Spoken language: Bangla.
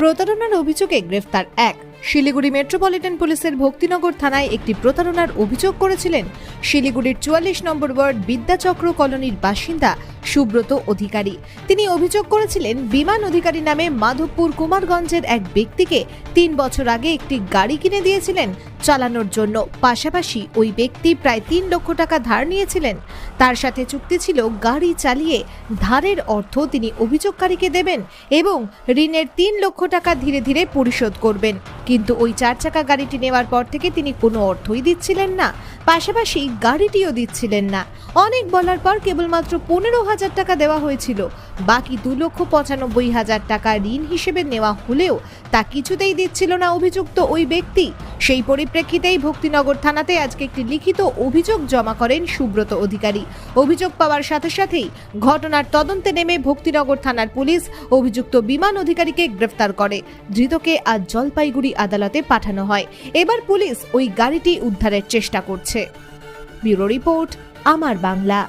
প্রতারণার অভিযোগে গ্রেফতার এক। শিলিগুড়ি মেট্রোপলিটন পুলিশের ভক্তিনগর থানায় একটি প্রতারণার অভিযোগ করেছিলেন। শিলিগুড়ির চুয়াল্লিশ নম্বর ওয়ার্ড বিদ্যাচক্র কলোনির বাসিন্দা সুব্রত অধিকারী। তিনি অভিযোগ করেছিলেন, বিমান অধিকারী নামে মাধবপুর কুমারগঞ্জের এক ব্যক্তিকে তিন বছর আগে একটি গাড়ি কিনে দিয়েছিলেন চালানোর জন্য। পাশাপাশি ওই ব্যক্তি প্রায় তিন লক্ষ টাকা ধার নিয়েছিলেন। তার সাথে চুক্তি ছিল গাড়ি চালিয়ে ধারের অর্থ তিনি অভিযোগকারীকে দেবেন এবং ঋণের তিন লক্ষ টাকা ধীরে ধীরে পরিশোধ করবেন। কিন্তু ওই চার চাকা গাড়িটি নেওয়ার পর থেকে তিনি কোনো অর্থই দিচ্ছিলেন না। পাশাপাশি গাড়িটিও দিচ্ছিলেন না। অনেক বলার পর কেবলমাত্র পনেরো হাজার টাকা দেওয়া হয়েছিল। বাকি দু লক্ষ পঁচানব্বই হাজার টাকা ঋণ হিসেবে নেওয়া হলেও তা কিছুতেই দিচ্ছিল না অভিযুক্ত ওই ব্যক্তি। সেই পরিপ্রেক্ষিতেই ভক্তিনগর থানাতে আজকে একটি লিখিত অভিযোগ জমা করেন সুব্রত অধিকারী। অভিযোগ পাওয়ার সাথে সাথেই ঘটনার তদন্তে নেমে ভক্তিনগর থানার পুলিশ অভিযুক্ত বিমান অধিকারীকে গ্রেফতার করে। ধৃতকে আজ জলপাইগুড়ি আদালতে পাঠানো হয়। এবার পুলিশ ওই গাড়িটি উদ্ধারের চেষ্টা করছে। ব্যুরো রিপোর্ট, আমার বাংলা।